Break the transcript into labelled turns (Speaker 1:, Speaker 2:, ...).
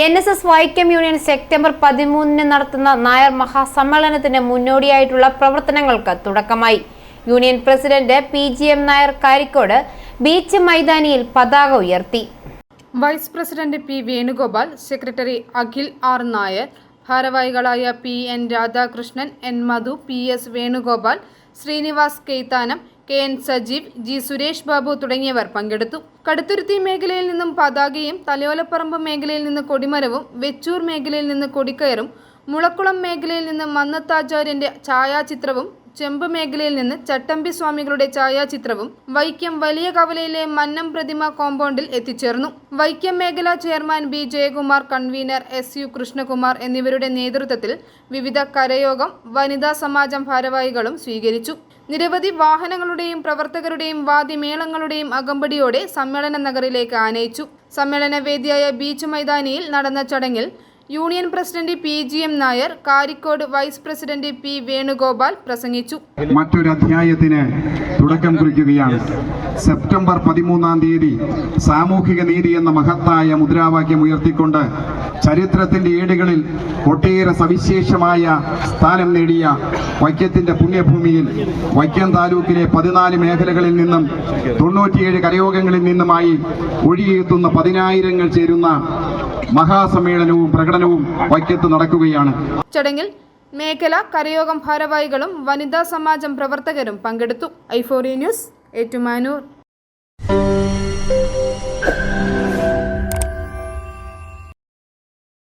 Speaker 1: N S S Vaikom union September പതിമൂന്നിന് നടത്തുന്ന നായർ മഹാസമ്മേളനത്തിന് മുന്നോടിയായിട്ടുള്ള പ്രവർത്തനങ്ങൾക്ക് തുടക്കമായി. Union president P G M Nair Karikode beach മൈതാനിയിൽ പതാക ഉയർത്തി.
Speaker 2: Vice president P Venugopal secretary Akhil R Nair ഭാരവാഹികളായ P N Radhakrishnan N Madhu P S Venugopal Srinivas Keithanam K N Sajeev G Suresh Babu തുടങ്ങിയവർ പങ്കെടുത്തു. കടുത്തുരുത്തി മേഖലയിൽ നിന്നും പതാകയും തലയോലപ്പറമ്പ് മേഖലയിൽ നിന്ന് കൊടിമരവും വെച്ചൂർ മേഖലയിൽ നിന്ന് കൊടിക്കയറും മുളക്കുളം മേഖലയിൽ നിന്ന് മന്നത്താചാര്യന്റെ ഛായാചിത്രവും ചെമ്പ് മേഖലയിൽ നിന്ന് ചട്ടമ്പി സ്വാമികളുടെ ഛായാചിത്രവും വൈക്കം വലിയ കവലയിലെ മന്നം പ്രതിമ കോമ്പൗണ്ടിൽ എത്തിച്ചേർന്നു. വൈക്കം മേഖല chairman B Jayakumar convener S U Krishnakumar എന്നിവരുടെ നേതൃത്വത്തിൽ വിവിധ കരയോഗം വനിതാ സമാജം ഭാരവാഹികളും സ്വീകരിച്ചു. നിരവധി വാഹനങ്ങളുടെയും പ്രവർത്തകരുടെയും വാദ്യമേളങ്ങളുടെയും അകമ്പടിയോടെ സമ്മേളന നഗറിലേക്ക് ആനയിച്ചു. സമ്മേളന വേദിയായ ബീച്ച് മൈതാനിയിൽ നടന്ന ചടങ്ങിൽ union president P G M Nair Karikode vice president P Venugopal പ്രസംഗിച്ചു.
Speaker 3: മറ്റൊരു അധ്യായത്തിന് തുടക്കം കുറിക്കുകയാണ്. സെപ്റ്റംബർ പതിമൂന്നാം തീയതി സാമൂഹിക നീതി എന്ന മഹത്തായ മുദ്രാവാക്യം ഉയർത്തിക്കൊണ്ട് ചരിത്രത്തിന്റെ ഏടുകളിൽ ഒട്ടേറെ സവിശേഷമായ സ്ഥാനം നേടിയ വൈക്കത്തിന്റെ പുണ്യഭൂമിയിൽ വൈക്കം താലൂക്കിലെ പതിനാല് മേഖലകളിൽ നിന്നും തൊണ്ണൂറ്റിയേഴ് കരയോഗങ്ങളിൽ നിന്നുമായി ഒഴിയെത്തുന്ന പതിനായിരങ്ങൾ ചേരുന്ന മഹാസമ്മേളനവും പ്രകടനവും വൈക്കത്ത് നടക്കുകയാണ്.
Speaker 2: ചടങ്ങിൽ മേഖല കരയോഗം ഭാരവാഹികളും വനിതാ സമാജം പ്രവർത്തകരും പങ്കെടുത്തു. ഐഫോറി ന്യൂസ് ഏറ്റുമാനൂർ.